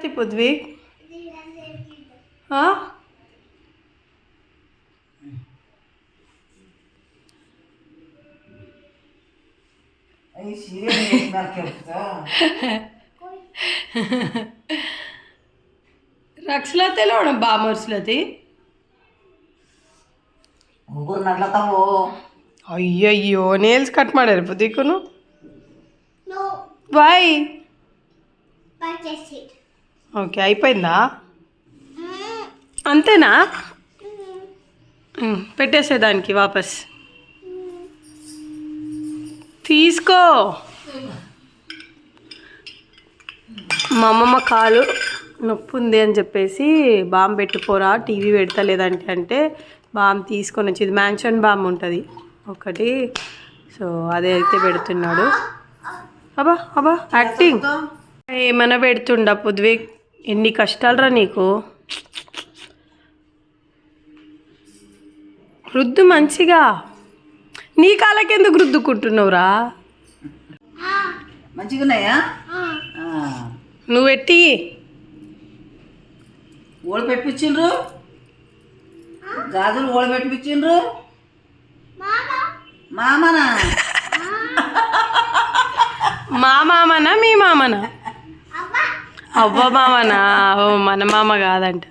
करते पदवी हा రక్షలో తెలవడం బామర్సులది ముగ్గురు నడ్లతావు? అయ్యయ్యో నేల్స్ కట్ మాడారు పుదీకును వై ఓకే అయిపోయిందా? అంతేనా? పెట్టేసేదానికి వాపస్. తీసుకో. మా అమ్మమ్మ కాలు నొప్పి ఉంది అని చెప్పేసి బామ్ పెట్టుకోరా టీవీ పెడతా లేదంటే అంటే బామ్ తీసుకొని వచ్చి మ్యాన్షన్ బామ్ ఉంటుంది. ఒకటి సో అదే అయితే పెడుతున్నాడు. అబ్బా అబ్బా యాక్టింగ్ ఏమైనా పెడుతుండా పుద్వి ఎన్ని కష్టాలరా నీకు? రుద్దు మంచిగా. నీ కాళ్ళకెందుకు రుద్దుకుంటున్నావురా? మంచిగా ఉన్నాయా నువ్వు ఎట్టి ఓడి పెట్టించిండ్రు గాజులు ఓడి పెట్టించిండ్రు మామనా? మా మామనా మీ మామనా? అవ్వ మామనా? ఓ మన మామ కాదంట.